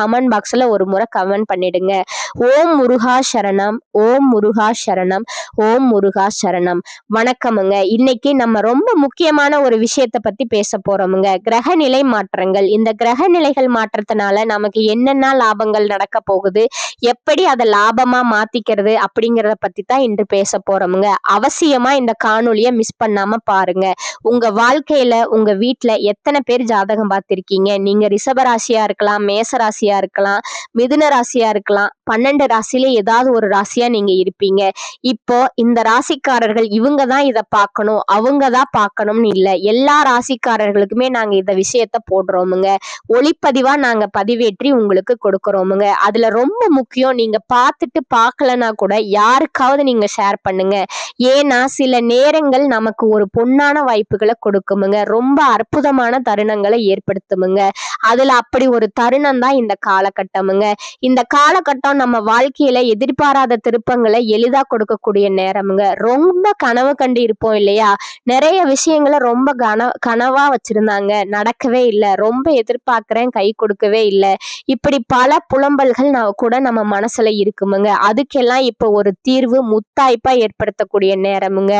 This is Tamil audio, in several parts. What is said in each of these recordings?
கமெண்ட் பாக்ஸ்ல ஒரு முறை கமெண்ட் பண்ணிடுங்க. ஓம் முருகா சரணம் ஓம் முருகா சரணம் ஓம் முருகா சரணம். வணக்கமுங்க. இன்னைக்கு நம்ம ரொம்ப முக்கியமான ஒரு விஷயத்தை பத்தி பேச போறோமுங்க. கிரகநிலை மாற்றங்கள். இந்த கிரகநிலைகள் மாற்றத்தினால நமக்கு என்னென்ன லாபங்கள் நடக்க போகுது? எப்படி அதை லாபமா மாத்திக்கிறது? அப்படிங்கறத பத்தி தான் இன்று பேச போறோமுங்க. அவசியமா இந்த காணொலியை மிஸ் பண்ணாம பாருங்க. உங்க வாழ்க்கையில உங்க வீட்டுல எத்தனை பேர் ஜாதகம் பார்த்திருக்கீங்க? நீங்க ரிஷபராசியா இருக்கலாம் மேசராசி ராசியா இருக்கலாம் மிதுன ராசியா இருக்கலாம். பன்னெண்டு ராசியில ஏதாவது ஒரு ராசியா நீங்க இருப்பீங்க. இப்போ இந்த ராசிக்காரர்கள் இவங்க தான் இதை பார்க்கணும் அவங்க தான் பார்க்கணும்னு இல்லை. எல்லா ராசிக்காரர்களுக்குமே நாங்க இந்த விஷயத்த போடுறோமுங்க. ஒளிப்பதிவா நாங்க பதிவேற்றி உங்களுக்கு கொடுக்குறோமுங்க. அதுல ரொம்ப முக்கியம் நீங்க பார்த்துட்டு பார்க்கலனா கூட யாருக்காவது நீங்க ஷேர் பண்ணுங்க. ஏன்னா சில நேரங்கள் நமக்கு ஒரு பொன்னான வாய்ப்புகளை கொடுக்குமுங்க. ரொம்ப அற்புதமான தருணங்களை ஏற்படுத்துமுங்க. அதுல அப்படி ஒரு தருணம் தான் இந்த காலகட்டமுங்க. இந்த காலகட்டம் நம்ம வாழ்க்கையில எதிர்பாராத திருப்பங்களை எளிதா கொடுக்கக்கூடிய நேரமுங்க. ரொம்ப கனவு கண்டு இருப்போம் இல்லையா? நிறைய விஷயங்களை ரொம்ப கன கனவா வச்சிருந்தாங்க. நடக்கவே இல்லை. ரொம்ப எதிர்பார்க்கிறேன் கை கொடுக்கவே இல்லை. இப்படி பல புலம்பல்கள் நான் கூட நம்ம மனசுல இருக்குமுங்க. அதுக்கெல்லாம் இப்போ ஒரு தீர்வு முத்தாய்ப்பா ஏற்படுத்தக்கூடிய நேரமுங்க.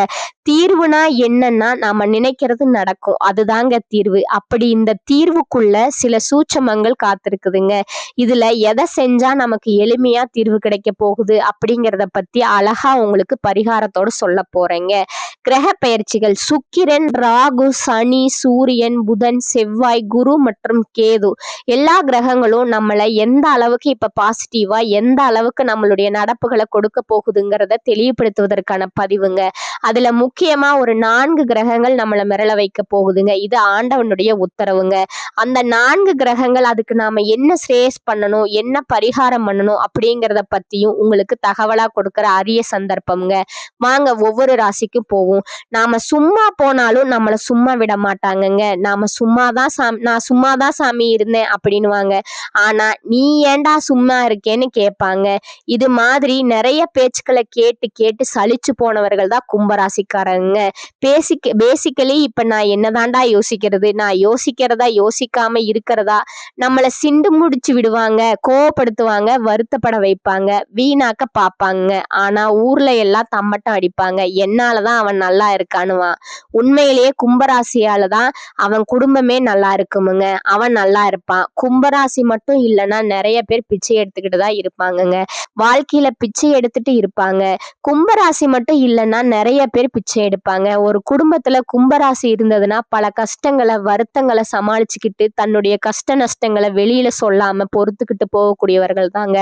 தீர்வுனா என்னன்னா நாம நினைக்கிறது நடக்கும். அதுதாங்க தீர்வு. அப்படி இந்த தீர்வுக்குள்ள சில சூட்சமங்கள் காத்திருக்குதுங்க. இதுல எதை செஞ்சா நமக்கு எளிமையா தீர்வு கிடைக்க போகுது அப்படிங்கிறத பத்தி அழகா உங்களுக்கு பரிகாரத்தோட சொல்ல போறேங்க. கிரக பயிற்சிகள். சுக்கிரன் ராகு சனி சூரியன் புதன் செவ்வாய் குரு மற்றும் கேது. எல்லா கிரகங்களும் நம்மளை எந்த அளவுக்கு இப்ப பாசிட்டிவா எந்த அளவுக்கு நம்மளுடைய நடப்புகளை கொடுக்க போகுதுங்கிறத தெளிவுபடுத்துவதற்கான பதிவுங்க. அதுல முக்கியமா ஒரு நான்கு கிரகங்கள் நம்மளை மிரள வைக்க போகுதுங்க. இது ஆண்டவனுடைய உத்தரவுங்க. அந்த நான்கு கிரகங்கள் அதுக்கு நாம என்ன ஸ்ரேஸ் பண்ணணும் என்ன பரிகாரம் பண்ணணும் அப்படிங்கிறத பத்தியும் உங்களுக்கு தகவலா கொடுக்குற அரிய சந்தர்ப்பம்ங்க. வாங்க ஒவ்வொரு ராசிக்கும் போவோம். நாம சும்மா போனாலும் நம்மளை சும்மா விட மாட்டாங்கங்க. நாம சும்மாதான் சாமி நான் சும்மாதான் சாமி இருந்தேன் அப்படின்னுவாங்க. ஆனா நீ ஏன்டா சும்மா இருக்கேன்னு கேட்பாங்க. இது மாதிரி நிறைய பேச்சுக்களை கேட்டு கேட்டு சலிச்சு போனவர்கள் தான் கும்பராசிக்காரங்க. பேசிக்க பேசிக்கலி இப்ப நான் என்னதான்டா யோசிக்கிறது? நான் யோசிக்கிறதா யோசிக்காம இருக்கிறதா? நம்மளை சிண்டும் முடிச்சு விடுவாங்க கோவப்படுத்துவாங்க வருத்தப்பட வைப்பாங்க வீணாக்க பார்ப்பாங்க ஆனா ஊர்ல எல்லாம் தம்மட்டம் அடிப்பாங்க. என்னாலதான் அவன் நல்லா இருக்கானுவான் உண்மையிலேயே கும்பராசியால தான் அவன் குடும்பமே நல்லா இருக்குமுங்க. அவன் நல்லா இருப்பான். கும்பராசி மட்டும் இல்லைன்னா நிறைய பேர் பிச்சை எடுத்துக்கிட்டு தான் இருப்பாங்கங்க. வாழ்க்கையில பிச்சை எடுத்துட்டு இருப்பாங்க. கும்பராசி மட்டும் இல்லைன்னா நிறைய பேர் பிச்சை எடுப்பாங்க. ஒரு குடும்பத்துல கும்பராசி இருந்ததுன்னா பல கஷ்டங்களை வருத்தங்களை சமாளிச்சுக்கிட்டு தன்னுடைய கஷ்ட நஷ்டங்களை வெளியில சொல்லாம பொறுத்துக்கிட்டு போகக்கூடியவர்கள் தாங்க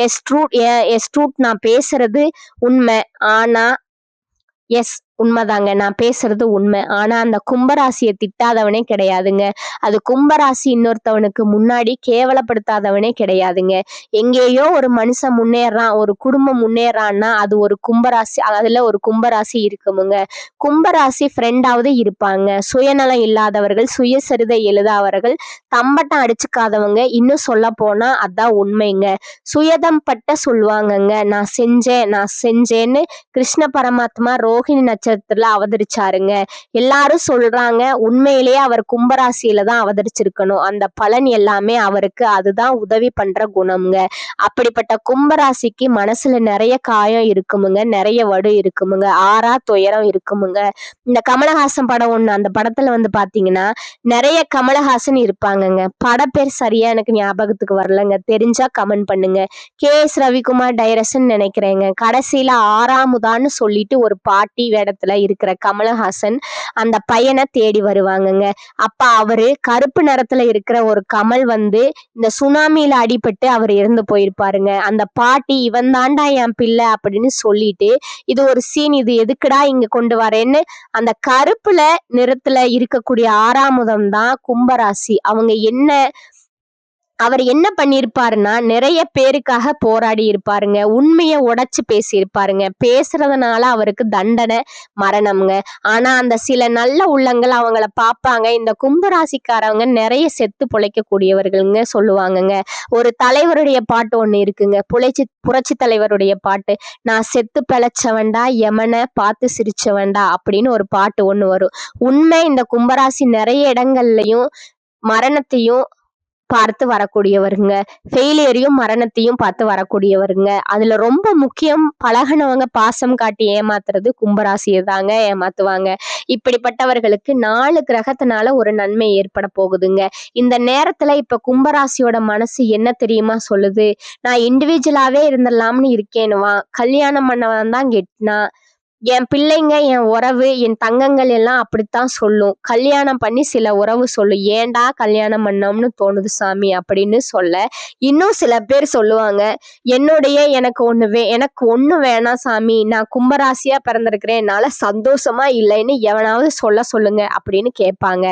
எஸ்ட்ரூட் எஸ்ட்ரூட் நான் பேசுறது உண்மை. ஆனா எஸ் உண்மைதாங்க. நான் பேசுறது உண்மை. ஆனா அந்த கும்பராசியை திட்டாதவனே கிடையாதுங்க. அது கும்பராசி இன்னொருத்தவனுக்கு முன்னாடி கேவலப்படுத்தாதவனே கிடையாதுங்க. எங்கேயோ ஒரு மனுஷன் முன்னேறான் ஒரு குடும்பம் முன்னேறான்னா அது ஒரு கும்பராசி அதுல ஒரு கும்பராசி இருக்குமுங்க. கும்பராசி ஃப்ரெண்டாவது இருப்பாங்க. சுயநலம் இல்லாதவர்கள் சுயசரிதை எழுதாதவர்கள் தம்பட்டம் அடிச்சுக்காதவங்க இன்னும் சொல்ல போனா அதான் உண்மைங்க. சுயதம் பட்ட சொல்லுவாங்கங்க. நான் செஞ்சேன் நான் செஞ்சேன்னு கிருஷ்ண பரமாத்மா ரோஹிணி நட்சத்திரத்துல அவதரிச்சாருங்க. எல்லாரும் சொல்றாங்க உண்மையிலேயே அவர் கும்பராசியில தான் அவதரிச்சிருக்கணும். அந்த பலன் எல்லாமே அவருக்கு அதுதான் உதவி பண்ற குணம்ங்க. அப்படிப்பட்ட கும்பராசிக்கு மனசுல நிறைய காயம் இருக்குமுங்க. நிறைய வடு இருக்குமுங்க. ஆறா துயரம் இருக்குமுங்க. இந்த கமலஹாசன் படம் ஒண்ணு அந்த படத்துல வந்து பாத்தீங்கன்னா நிறைய கமலஹாசன் இருப்பாங்கங்க. பட பேர் சரியா எனக்கு ஞாபகத்துக்கு வரலங்க. தெரிஞ்சா கமெண்ட் பண்ணுங்க. கே எஸ் ரவிக்குமார் டைரக்ஷன் நினைக்கிறேங்க. கடைசியில ஆறாமுதான்னு சொல்லிட்டு ஒரு பாட்டி வேடத்துல இருக்கிற கமலஹாசன் அந்த பையனை தேடி வருவாங்கங்க. அப்ப அவரு கருப்பு நிறத்துல இருக்கிற ஒரு கமல் வந்து இந்த சுனாமியில அடிபட்டு அவர் இறந்து போயிருப்பாருங்க. அந்த பாட்டி இவன் தாண்டா என் பிள்ளை அப்படின்னு சொல்லிட்டு இது ஒரு சீன் இது எதுக்குடா இங்க கொண்டு வரேன்னு? அந்த கருப்புல நிறத்துல இருக்கக்கூடிய ஆறாமுதம் தான் கும்பராசி. அவங்க என்ன அவர் என்ன பண்ணியிருப்பாருன்னா நிறைய பேருக்காக போராடி இருப்பாருங்க உண்மையை உடைச்சு பேசியிருப்பாருங்க. பேசுறதுனால அவருக்கு தண்டனை மரணம்ங்க. ஆனா அந்த சில நல்ல உள்ளங்கள் அவங்கள பார்ப்பாங்க. இந்த கும்பராசிக்காரவங்க நிறைய செத்து பொழைக்கக்கூடியவர்கள்ங்க சொல்லுவாங்கங்க. ஒரு தலைவருடைய பாட்டு ஒன்று இருக்குங்க. புழைச்சி புரட்சி தலைவருடைய பாட்டு. நான் செத்து பிழைச்சவன்டா யமனை பார்த்து சிரிச்சவன்டா அப்படின்னு ஒரு பாட்டு ஒன்று வரும். உண்மை இந்த கும்பராசி நிறைய இடங்கள்லையும் மரணத்தையும் பார்த்து வரக்கூடியவருங்க. ஃபெயிலியரையும் மரணத்தையும் பார்த்து வரக்கூடியவருங்க. அதுல ரொம்ப முக்கியம் பழகுனவங்க பாசம் காட்டி ஏமாத்துறது கும்பராசியை தாங்க ஏமாத்துவாங்க. இப்படிப்பட்டவர்களுக்கு நாலு கிரகத்தினால ஒரு நன்மை ஏற்பட போகுதுங்க. இந்த நேரத்துல இப்ப கும்பராசியோட மனசு என்ன தெரியுமா சொல்லுது? நான் இண்டிவிஜுவலாவே இருந்துடலாம்னு இருக்கேனுவான் கல்யாணம் பண்ணவன் தான் கெட்டினா என் பிள்ளைங்க என் உறவு என் தங்கங்கள் எல்லாம் அப்படித்தான் சொல்லும். கல்யாணம் பண்ணி சில உறவு சொல்லும் ஏன்டா கல்யாணம் பண்ணோம்னு தோணுது சாமி அப்படின்னு சொல்ல. இன்னும் சில பேர் சொல்லுவாங்க என்னுடைய எனக்கு ஒன்று வே எனக்கு ஒன்று வேணாம் சாமி. நான் கும்பராசியா பிறந்திருக்கிறேன். என்னால் சந்தோஷமா இல்லைன்னு எவனாவது சொல்ல சொல்லுங்க அப்படின்னு கேட்பாங்க.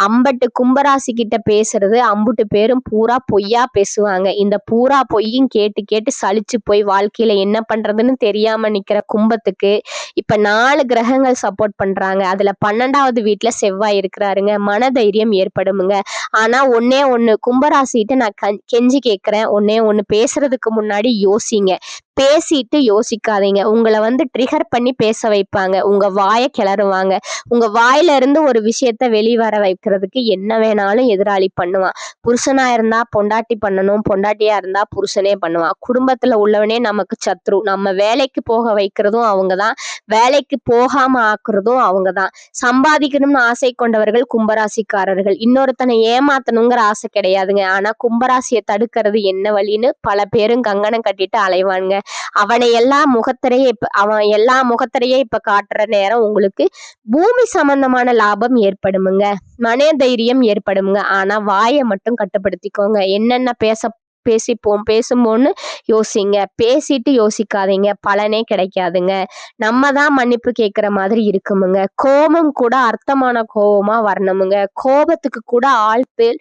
அம்பட்டு கும்பராசி கிட்ட பேசுறது அம்புட்டு பேரும் பூரா பொய்யா பேசுவாங்க. இந்த பூரா பொய்யும் கேட்டு கேட்டு சளிச்சு போய் வாழ்க்கையில என்ன பண்றதுன்னு தெரியாம நிக்கிற கும்பத்துக்கு இப்ப நாலு கிரகங்கள் சப்போர்ட் பண்றாங்க. அதுல பன்னெண்டாவது வீட்டுல செவ்வாய் இருக்கிறாருங்க. மனதைரியம் ஏற்படுமுங்க. ஆனா ஒன்னே ஒண்ணு கும்பராசிகிட்ட நான் கஞ்- கெஞ்சி கேட்குறேன் ஒன்னே ஒண்ணு பேசுறதுக்கு முன்னாடி யோசிங்க. பேசிட்டு யோசிக்காதீங்க. உங்களை வந்து ட்ரிகர் பண்ணி பேச வைப்பாங்க. உங்க வாயை கிளறுவாங்க. உங்க வாயில இருந்து ஒரு விஷயத்த வெளிவர வைக்கிறதுக்கு என்ன வேணாலும் எதிராளி பண்ணுவான். புருஷனா இருந்தா பொண்டாட்டி பண்ணணும். பொண்டாட்டியா இருந்தா புருஷனே பண்ணுவான். குடும்பத்துல உள்ளவனே நமக்கு சத்ரு. நம்ம வேலைக்கு போக வைக்கிறதும் அவங்கதான் வேலைக்கு போகாம ஆக்குறதும் அவங்கதான் சம்பாதிக்கணும்னு ஆசை கொண்டவர்கள் கும்பராசிக்காரர்கள். இன்னொருத்தனை ஏமாத்தணுங்கிற ஆசை கிடையாதுங்க. ஆனா கும்பராசியை தடுக்கிறது என்ன வழின்னு பல பேரும் கங்கணம் கட்டிட்டு அலைவானுங்க. அவனை எல்லா முகத்திரையே இப்ப அவன் எல்லா முகத்திரையே இப்ப காட்டுற நேரம் உங்களுக்கு பூமி சம்பந்தமான லாபம் ஏற்படுமுங்க. மன தைரியம் ஏற்படுமுங்க. ஆனா வாயை மட்டும் கட்டுப்படுத்திக்கோங்க. என்னென்ன பேச பேசிப்போம் பேசும்போன்னு யோசிங்க. பேசிட்டு யோசிக்காதீங்க. பலனே கிடைக்காதுங்க. நம்ம தான் மன்னிப்பு கேட்குற மாதிரி இருக்குமுங்க. கோபம் கூட அர்த்தமான கோபமா வரணுமுங்க. கோபத்துக்கு கூட ஆள் பேர்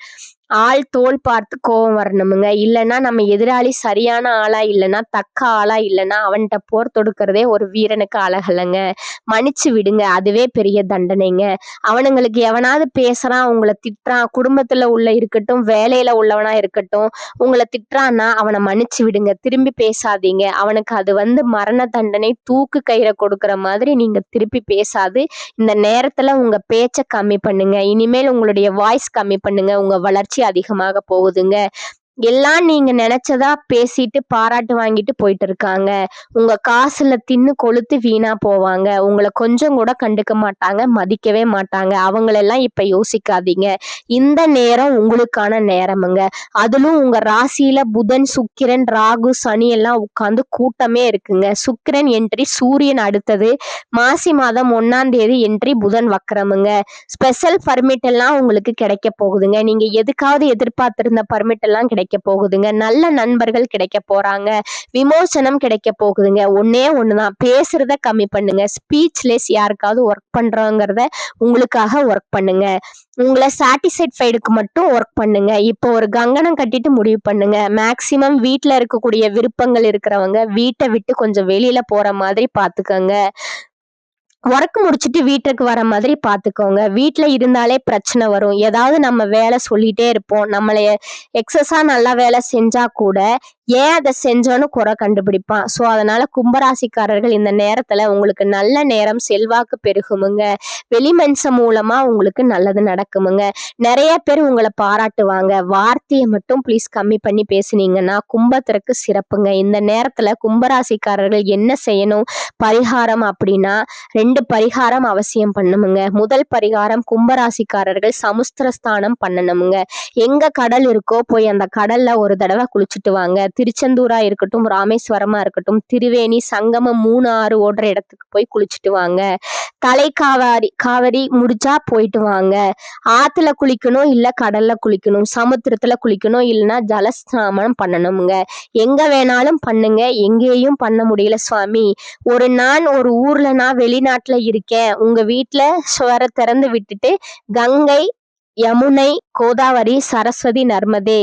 ஆள் தோல் பார்த்து கோபம் வரணுமுங்க. இல்லைன்னா நம்ம எதிராளி சரியான ஆளா இல்லைன்னா தக்க ஆளா இல்லைன்னா அவன்கிட்ட போர் தொடுக்கிறதே ஒரு வீரனுக்கு அழகலைங்க மன்னிச்சு விடுங்க அதுவே பெரிய தண்டனைங்க. அவனுங்களுக்கு எவனாவது பேசுறான் உங்களை திட்டுறான் குடும்பத்துல உள்ள இருக்கட்டும் வேலையில உள்ளவனா இருக்கட்டும் உங்களை திட்டுறான்னா அவனை மன்னிச்சு விடுங்க திரும்பி பேசாதீங்க. அவனுக்கு அது வந்து மரண தண்டனை தூக்கு கயிறை கொடுக்கிற மாதிரி நீங்க திருப்பி பேசாது. இந்த நேரத்துல உங்க பேச்சை கம்மி பண்ணுங்க. இனிமேல் உங்களுடைய வாய்ஸ் கம்மி பண்ணுங்க உங்க வளர்ச்சி அதிகமாக போகுதுங்க. எல்லாம் நீங்க நினைச்சதா பேசிட்டு பாராட்டு வாங்கிட்டு போயிட்டு இருக்காங்க உங்க காசுல தின்னு கொளுத்து வீணா போவாங்க. உங்களை கொஞ்சம் கூட கண்டுக்க மாட்டாங்க மதிக்கவே மாட்டாங்க. அவங்களெல்லாம் இப்ப யோசிக்காதீங்க. இந்த நேரம் உங்களுக்கான நேரமுங்க. அதிலும் உங்க ராசியில புதன் சுக்கிரன் ராகு சனி எல்லாம் உட்கார்ந்து கூட்டமே இருக்குங்க. சுக்கிரன் என்ட்ரி சூரியன் அடுத்தது. மாசி மாதம் ஒன்னாம் தேதி என்ட்ரி புதன் வக்கரமுங்க. ஸ்பெஷல் பர்மிட் எல்லாம் உங்களுக்கு கிடைக்க போகுதுங்க. நீங்க எதுக்காவது எதிர்பார்த்திருந்த பர்மிட் எல்லாம் கிடைக்க போகுதுங்க. நல்ல நண்பர்கள் கிடைக்க போறாங்க. விமோசனம் கிடைக்க போகுதுங்க. ஒன்னே ஒண்ணுதான். பேசுறத கம்மி பண்ணுங்க. ஸ்பீச்லெஸ் யாருக்காவது ஒர்க் பண்றோங்கிறத உங்களுக்காக ஒர்க் பண்ணுங்க. உங்களை சாட்டிஸ்ஃபைடுக்கு மட்டும் ஒர்க் பண்ணுங்க. இப்போ ஒரு கங்கணம் கட்டிட்டு முடிவு பண்ணுங்க. மேக்சிமம் வீட்டில் இருக்கக்கூடிய விருப்பங்கள் இருக்கிறவங்க வீட்டை விட்டு கொஞ்சம் வெளியில போற மாதிரி பாத்துக்கோங்க ஒர்க் முடிச்சுட்டு வீட்டுக்கு வர மாதிரி பார்த்துக்கோங்க வீட்டில் இருந்தாலே பிரச்சனை வரும். ஏதாவது நம்ம வேலை சொல்லிகிட்டே இருப்போம். நம்மளை எக்ஸஸாக நல்லா வேலை செஞ்சால் கூட ஏன் அதை செஞ்சோன்னு குறை கண்டுபிடிப்பான். ஸோ அதனால கும்பராசிக்காரர்கள் இந்த நேரத்தில் உங்களுக்கு நல்ல நேரம் செல்வாக்கு பெருகுமுங்க. வெளிமன்சம் மூலமா உங்களுக்கு நல்லது நடக்குமுங்க. நிறைய பேர் உங்களை பாராட்டுவாங்க. வார்த்தையை மட்டும் ப்ளீஸ் கம்மி பண்ணி பேசுனீங்கன்னா கும்பத்திற்கு சிறப்புங்க. இந்த நேரத்தில் கும்பராசிக்காரர்கள் என்ன செய்யணும்? பரிகாரம் அப்படின்னா ரெண்டு பரிகாரம் அவசியம் பண்ணணுமுங்க. முதல் பரிகாரம் கும்பராசிக்காரர்கள் சமுஸ்திரஸ்தானம் பண்ணணுமுங்க. எங்க கடல் இருக்கோ போய் அந்த கடல்ல ஒரு தடவை குளிச்சுட்டு வாங்க. திருச்செந்தூரா இருக்கட்டும் ராமேஸ்வரமா இருக்கட்டும் திருவேணி சங்கமம் மூணு ஆறு ஓடுற இடத்துக்கு போய் குளிச்சுட்டு வாங்க. தலை காவாரி காவரி முடிச்சா போயிட்டு வாங்க. ஆத்துல குளிக்கணும் இல்ல கடல்ல குளிக்கணும் சமுத்திரத்துல குளிக்கணும் இல்லைன்னா ஜலஸ்நாமனம் பண்ணணுங்க எங்க வேணாலும் பண்ணுங்க எங்கேயும் பண்ண முடியல சுவாமி. ஒரு நான் ஒரு ஊர்ல நான் வெளிநாட்டுல இருக்கேன். உங்க வீட்டுல சுவர திறந்து விட்டுட்டு கங்கை யமுனை கோதாவரி சரஸ்வதி நர்மதே.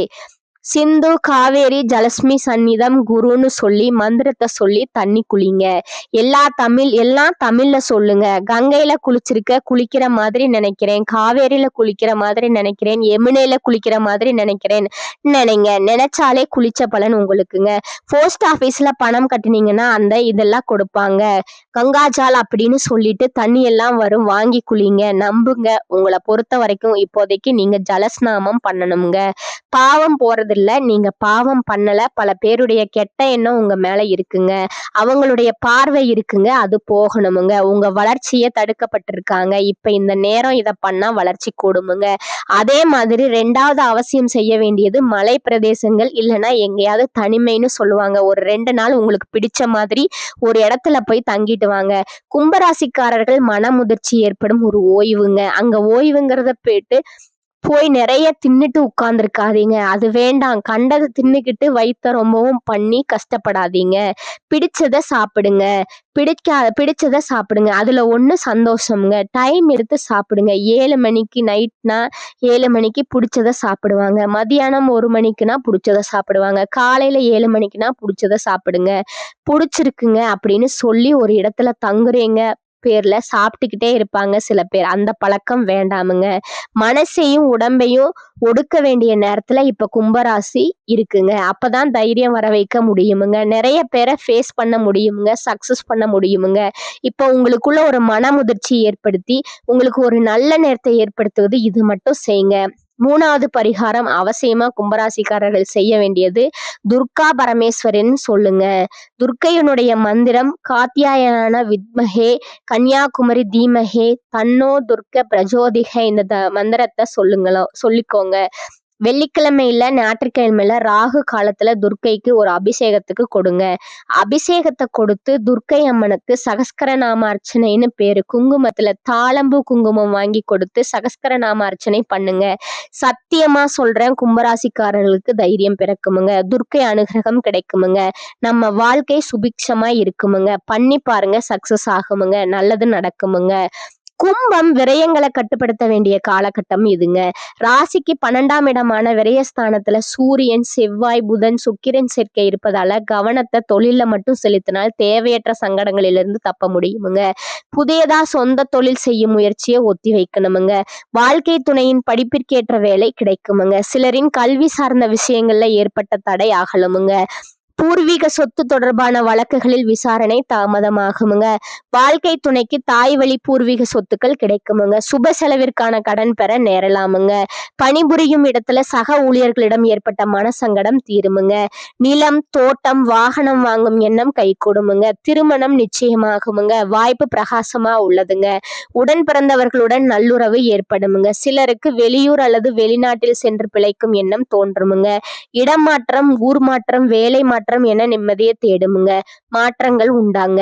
சிந்து காவேரி ஜலஸ்மி சந்நிதம் குருன்னு சொல்லி மந்திரத்தை சொல்லி தண்ணி குளிங்க. எல்லா தமிழ் எல்லாம் தமிழ்ல சொல்லுங்க. கங்கையில குளிச்சிருக்க குளிக்கிற மாதிரி நினைக்கிறேன். காவேரியில குளிக்கிற மாதிரி நினைக்கிறேன். யமுனையில குளிக்கிற மாதிரி நினைக்கிறேன். நினைங்க. நினைச்சாலே குளிச்ச பலன் உங்களுக்குங்க. போஸ்ட் ஆபீஸ்ல பணம் கட்டினீங்கன்னா அந்த இதெல்லாம் கொடுப்பாங்க. கங்காஜால் அப்படின்னு சொல்லிட்டு தண்ணி எல்லாம் வரும். வாங்கி குளிங்க. நம்புங்க. உங்களை பொறுத்த வரைக்கும் இப்போதைக்கு நீங்க ஜலஸ்நாமம் பண்ணணுங்க. பாவம் போறதில்ல நீங்க பாவம் பண்ணல. பல பேருடைய கெட்ட எண்ணம் உங்க மேல இருக்குங்க. அவங்களுடைய பார்வை இருக்குங்க. அது போகணுமுங்க. உங்க வளர்ச்சியை தடுக்கப்பட்டிருக்காங்க. இப்ப இந்த நேரம் இதை பண்ணா வளர்ச்சி கூடுமுங்க. அதே மாதிரி ரெண்டாவது அவசியம் செய்ய வேண்டியது மலை பிரதேசங்கள். இல்லைன்னா எங்கேயாவது தனிமைன்னு சொல்லுவாங்க. ஒரு ரெண்டு நாள் உங்களுக்கு பிடிச்ச மாதிரி ஒரு இடத்துல போய் தங்கிட்டு வாங்க. கும்பராசிக்காரர்கள் மனமுதிர்ச்சி ஏற்படும் ஒரு ஓய்வுங்க. அங்க ஓய்வுங்கிறத போயிட்டு போய் நிறைய தின்னுட்டு உட்கார்ந்துருக்காதீங்க. அது வேண்டாம். கண்டதை தின்னுக்கிட்டு வயிற்ற ரொம்பவும் பண்ணி கஷ்டப்படாதீங்க. பிடிச்சதை சாப்பிடுங்க. பிடிக்கா பிடிச்சதை சாப்பிடுங்க. அதில் ஒன்று சந்தோஷம்ங்க. டைம் எடுத்து சாப்பிடுங்க. ஏழு மணிக்கு நைட்னா ஏழு மணிக்கு பிடிச்சத சாப்பிடுவாங்க. மதியானம் ஒரு மணிக்குனா பிடிச்சத சாப்பிடுவாங்க. காலையில் ஏழு மணிக்குனா பிடிச்சத சாப்பிடுங்க. பிடிச்சிருக்குங்க அப்படின்னு சொல்லி ஒரு இடத்துல தங்குறீங்க. பேரில் சாப்பிட்டுக்கிட்டே இருப்பாங்க சில பேர். அந்த பழக்கம் வேண்டாமுங்க. மனசையும் உடம்பையும் ஒடுக்க வேண்டிய நேரத்தில் இப்போ கும்பராசி இருக்குங்க. அப்போ தான் தைரியம் வர வைக்க முடியுமுங்க. நிறைய பேரை ஃபேஸ் பண்ண முடியுமுங்க. சக்சஸ் பண்ண முடியுமுங்க. இப்போ உங்களுக்குள்ள ஒரு மனமுதிர்ச்சி ஏற்படுத்தி உங்களுக்கு ஒரு நல்ல நேரத்தை ஏற்படுத்துவது இது மட்டும் செய்யுங்க. மூணாவது பரிகாரம் அவசியமா கும்பராசிக்காரர்கள் செய்ய வேண்டியது துர்கா பரமேஸ்வரன் சொல்லுங்க. துர்க்கையினுடைய மந்திரம் காத்தியாயனான வித்மகே கன்னியாகுமரி தீமகே தன்னோ துர்க்க பிரஜோதிக இந்த த- மந்திரத்தை சொல்லுங்களோ சொல்லிக்கோங்க. வெள்ளிக்கிழமையில ஞாயிற்றுக்கிழமையில ராகு காலத்துல துர்க்கைக்கு ஒரு அபிஷேகத்துக்கு கொடுங்க. அபிஷேகத்தை கொடுத்து துர்க்கை அம்மனுக்கு சகஸ்கர நாம அர்ச்சனைன்னு பேரு. குங்குமத்துல தாளம்பூ குங்குமம் வாங்கி கொடுத்து சகஸ்கர நாம அர்ச்சனை பண்ணுங்க. சத்தியமா சொல்றேன் கும்பராசிக்காரர்களுக்கு தைரியம் பிறக்குமுங்க. துர்க்கை அனுகிரகம் கிடைக்குமுங்க. நம்ம வாழ்க்கை சுபிக்ஷமா இருக்குமுங்க. பண்ணி பாருங்க சக்சஸ் ஆகுமுங்க. நல்லது நடக்குமுங்க. கும்பம் விரயங்களை கட்டுப்படுத்த வேண்டிய காலகட்டம் இதுங்க. ராசிக்கு பன்னெண்டாம் இடமான விரயஸ்தானத்துல சூரியன் செவ்வாய் புதன் சுக்கிரன் சேர்க்கை இருப்பதால கவனத்தை தொழில மட்டும் செலுத்தினால் தேவையற்ற சங்கடங்களிலிருந்து தப்ப முடியுமுங்க. புதியதா சொந்த தொழில் செய்யும் முயற்சியை ஒத்தி வைக்கணுமுங்க. வாழ்க்கை துணையின் படிப்பிற்கேற்ற வேலை கிடைக்குமுங்க. சிலரின் கல்வி சார்ந்த விஷயங்கள்ல ஏற்பட்ட தடை ஆகலுமுங்க. பூர்வீக சொத்து தொடர்பான வழக்குகளில் விசாரணை தாமதமாகுமுங்க. வாழ்க்கை துணைக்கு தாய் வழி பூர்வீக சொத்துக்கள் கிடைக்குமுங்க. சுப செலவிற்கான கடன் பெற நேரலாமுங்க. பணிபுரியும் இடத்துல சக ஊழியர்களிடம் ஏற்பட்ட மனசங்கடம் தீருமுங்க. நிலம் தோட்டம் வாகனம் வாங்கும் எண்ணம் கைகூடுமுங்க. திருமணம் நிச்சயமாகுமுங்க. வாய்ப்பு பிரகாசமா உள்ளதுங்க. உடன் பிறந்தவர்களுடன் நல்லுறவு ஏற்படுமுங்க. சிலருக்கு வெளியூர் அல்லது வெளிநாட்டில் சென்று பிழைக்கும் எண்ணம் தோன்றுமுங்க. இடம் மாற்றம் ஊர் மாற்றம் வேலை மாற்றம் என நிம்மதியை தேடுமுங்க. மாற்றங்கள் உண்டாங்க.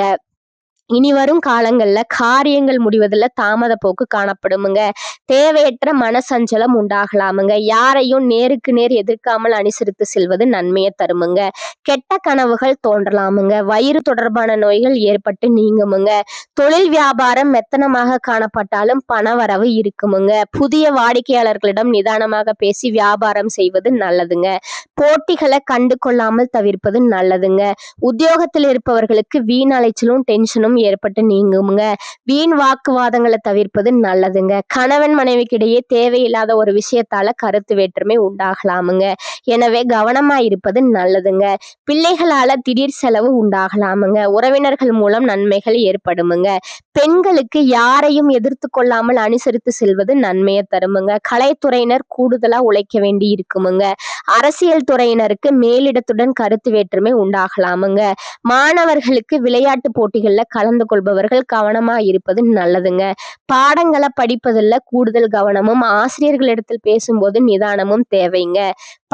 இனி வரும் காலங்கள்ல காரியங்கள் முடிவதில் தாமத போக்கு காணப்படுமுங்க. தேவையற்ற மனசஞ்சலம் உண்டாகலாமுங்க. யாரையும் நேருக்கு நேர் எதிர்க்காமல் அனுசரித்து செல்வது நன்மையை தருமுங்க. கெட்ட கனவுகள் தோன்றலாமுங்க. வயிறு தொடர்பான நோய்கள் ஏற்பட்டு நீங்குமுங்க. தொழில் வியாபாரம் மெத்தனமாக காணப்பட்டாலும் பணவரவு இருக்குமுங்க. புதிய வாடிக்கையாளர்களிடம் நிதானமாக பேசி வியாபாரம் செய்வது நல்லதுங்க. போட்டிகளை கண்டு கொள்ளாமல் தவிர்ப்பது நல்லதுங்க. உத்தியோகத்தில் இருப்பவர்களுக்கு வீண் அலைச்சலும் டென்ஷனும் ஏற்பட்டு நீங்குங்க வீண் வாக்குவாதங்களை தவிர்ப்பது நல்லதுங்க. கணவன் மனைவிக்கிடையே தேவையில்லாத ஒரு விஷயத்தால கருத்து வேற்றுமை உண்டாகலாமுங்க. எனவே கவனமா இருப்பது நல்லதுங்க. பிள்ளைகளால திடீர் செலவு உண்டாகலாமுங்க. உறவினர்கள் மூலம் நன்மைகள் ஏற்படுமுங்க. பெண்களுக்கு யாரையும் எதிர்த்து கொள்ளாமல் அனுசரித்து செல்வது நன்மையை தருமுங்க. கலைத்துறையினர் கூடுதலா உழைக்க வேண்டி இருக்குமுங்க. அரசியல் துறையினருக்கு மேலிடத்துடன் கருத்து வேற்றுமை உண்டாகலாமுங்க. மாணவர்களுக்கு விளையாட்டு போட்டிகள்ல கலந்து கொள்பவர்கள் கவனமா இருப்பது நல்லதுங்க. பாடங்களை படிப்பதில் கூடுதல் கவனமும் ஆசிரியர்களிடத்தில் பேசும்போது நிதானமும் தேவைங்க.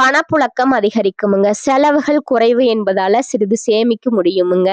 பணப்புழக்கம் அதிகரிக்குமுங்க. செலவுகள் குறைவு என்பதால சிறிது சேமிக்க முடியுமுங்க.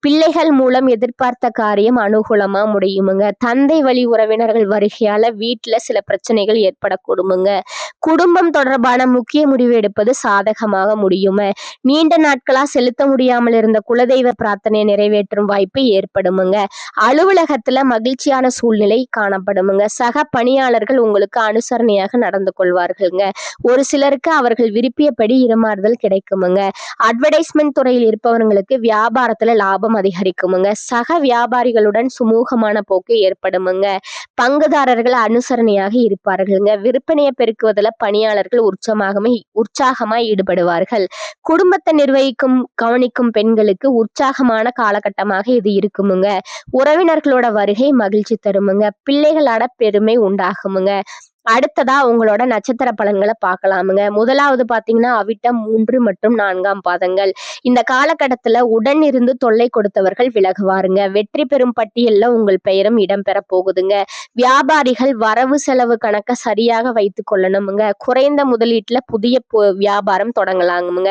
பிள்ளைகள் மூலம் எதிர்பார்த்த காரியம் அனுகூலமா முடியுமுங்க. தந்தை வழி உறவினர்கள் வருகையால வீட்டுல சில பிரச்சனைகள் ஏற்படக்கூடுமுங்க. குடும்பம் தொடர்பான முக்கிய முடிவு எடுப்பது சாதகமாக முடியும? நீண்ட நாட்களா செலுத்த முடியாமல் இருந்த குலதெய்வ பிரார்த்தனையை நிறைவேற்றும் வாய்ப்பு ஏற்படுமுங்க. அலுவலகத்துல மகிழ்ச்சியான சூழ்நிலை காணப்படுமுங்க. சக பணியாளர்கள் உங்களுக்கு அனுசரணையாக நடந்து கொள்வார்கள்ங்க. ஒரு சிலருக்கு அவர்கள் விருப்பியபடி இருமாறுதல் கிடைக்குமுங்க. அட்வர்டைஸ்மெண்ட் துறையில் இருப்பவர்களுக்கு வியாபாரத்துல லாபம் அதிகரிக்குமுங்க. சக வியாபாரிகளுடன் சுமூகமான போக்கு ஏற்படுமுங்க. பங்குதாரர்கள் அனுசரணையாக இருப்பார்கள்ங்க. விற்பனையை பெருக்குவதில் பணியாளர்கள் உற்சாகமாக உற்சாகமாய் ஈடுபடுவார்கள். குடும்பத்தை நிர்வகிக்கும் கவனிக்கும் பெண்களுக்கு உற்சாகமான காலகட்டமாக இது இருக்குமுங்க. உறவினர்களோட வருகை மகிழ்ச்சி தருமுங்க. பிள்ளைகளோட பெருமை உண்டாகுமுங்க. அடுத்ததா உங்களோட நட்சத்திர பலன்களை பார்க்கலாமுங்க. முதலாவது பாத்தீங்கன்னா அவிட்டம் மூன்று மற்றும் நான்காம் பாதங்கள். இந்த காலகட்டத்துல உடன் இருந்து தொல்லை கொடுத்தவர்கள் விலகுவாருங்க. வெற்றி பெறும் பட்டியல்ல உங்கள் பெயரும் இடம்பெற போகுதுங்க. வியாபாரிகள் வரவு செலவு கணக்க சரியாக வைத்து கொள்ளணுமுங்க. குறைந்த முதலீட்டுல புதிய வியாபாரம் தொடங்கலாமுங்க.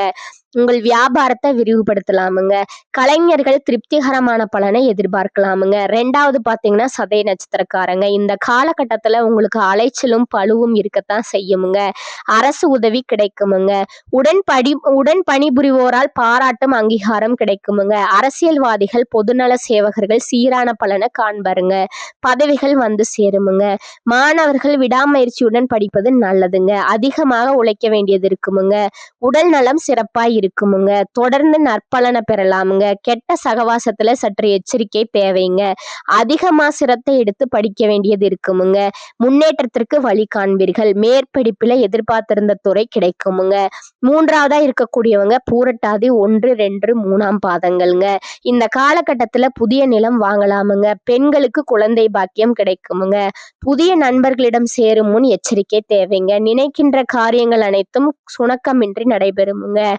உங்கள் வியாபாரத்தை விரிவுபடுத்தலாமுங்க. கலைஞர்கள் திருப்திகரமான பலனை எதிர்பார்க்கலாமுங்க. ரெண்டாவது பார்த்தீங்கன்னா சதய நட்சத்திரக்காரங்க. இந்த காலகட்டத்தில் உங்களுக்கு அலைச்சலும் பழுவும் இருக்கத்தான் செய்யுமுங்க. அரசு உதவி கிடைக்குமுங்க. உடன் படி உடன் பணிபுரிவோரால் பாராட்டும் அங்கீகாரம் கிடைக்குமுங்க. அரசியல்வாதிகள் பொதுநல சேவகர்கள் சீரான பலனை காண்பாருங்க. பதவிகள் வந்து சேருமுங்க. மாணவர்கள் விடாமுயற்சியுடன் படிப்பது நல்லதுங்க. அதிகமாக உழைக்க வேண்டியது இருக்குமுங்க. உடல் நலம் சிறப்பாய் இருக்குமுங்க. தொடர்ந்து நற்பலனை பெறலாமுங்க. கெட்ட சகவாசத்துல சற்று எச்சரிக்கை தேவைங்க. அதிகமா சிரத்தை எடுத்து படிக்க வேண்டியது இருக்குமுங்க. முன்னேற்றத்திற்கு வழி காண்பீர்கள். மேற்படிப்புல எதிர்பார்த்திருந்த துறை கிடைக்குமுங்க. மூன்றாவதா இருக்கக்கூடியவங்க பூரட்டாதி ஒன்று ரெண்டு மூணாம் பாதங்கள்ங்க. இந்த காலகட்டத்துல புதிய நிலம் வாங்கலாமுங்க. பெண்களுக்கு குழந்தை பாக்கியம் கிடைக்குமுங்க. புதிய நண்பர்களிடம் சேரும் முன் எச்சரிக்கை தேவைங்க. நினைக்கின்ற காரியங்கள் அனைத்தும் சுணக்கமின்றி நடைபெறுமுங்க.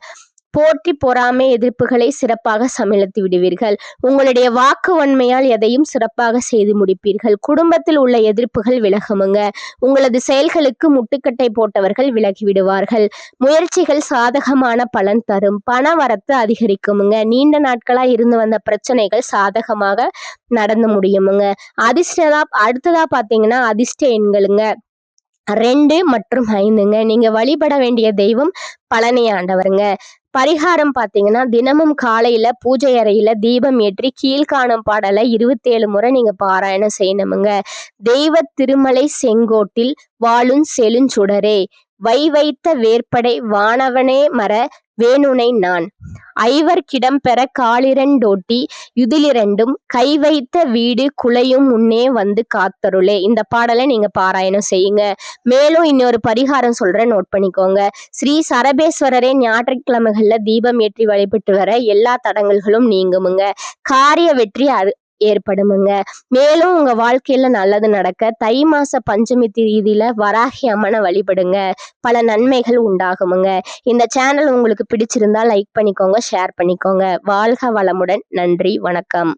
போற்றி பொறாமை எதிர்ப்புகளை சிறப்பாக சமிழ்த்து விடுவீர்கள். உங்களுடைய வாக்கு வன்மையால் எதையும் சிறப்பாக செய்து முடிப்பீர்கள். குடும்பத்தில் உள்ள எதிர்ப்புகள் விலகுமுங்க. உங்களது செயல்களுக்கு முட்டுக்கட்டை போட்டவர்கள் விலகி விடுவார்கள். முயற்சிகள் சாதகமான பலன் தரும். பண வரத்து அதிகரிக்குமுங்க. நீண்ட நாட்களாக இருந்து வந்த பிரச்சனைகள் சாதகமாக நடந்து முடியுமுங்க. அதிர்ஷ்டதா அடுத்ததா பார்த்தீங்கன்னா அதிர்ஷ்ட எண்களுங்க. ரெண்டு மற்றும் ஐந்துங்க. நீங்க வழிபட வேண்டிய தெய்வம் பழனி ஆண்டவருங்க. பரிகாரம் பார்த்தீங்கன்னா தினமும் காலையில பூஜை அறையில தீபம் ஏற்றி கீழ்காணும் பாடலை இருபத்தேழு முறை நீங்க பாராயணம் செய்யணுமுங்க. தெய்வ திருமலை செங்கோட்டில் வாழும் செழுஞ்சுடரே வை வைத்த வேற்படை வானவனே மர வேணுனை நான். ஐவர்க்கிடம் பெற காலிரண்டோட்டி யுதிலிரண்டும் கை வைத்த வீடு குலையும் முன்னே வந்து காத்தருளே. இந்த பாடலை நீங்க பாராயணம் செய்யுங்க. மேலும் இன்னொரு பரிகாரம் சொல்றேன் நோட் பண்ணிக்கோங்க. ஸ்ரீ சரபேஸ்வரரே ஞாயிற்றுக்கிழமைகள்ல தீபம் ஏற்றி வழிபட்டு வர எல்லா தடங்கல்களும் நீங்குமுங்க. காரிய வெற்றி அது ஏற்படுமுங்க. மேலும் உங்க வாழ்க்கையில நல்லது நடக்க தை மாச பஞ்சமி ரீதியில வராகி அம்மனை வழிபடுங்க. பல நன்மைகள் உண்டாகுமுங்க. இந்த சேனல் உங்களுக்கு பிடிச்சிருந்தா லைக் பண்ணிக்கோங்க ஷேர் பண்ணிக்கோங்க. வாழ்க வளமுடன். நன்றி வணக்கம்.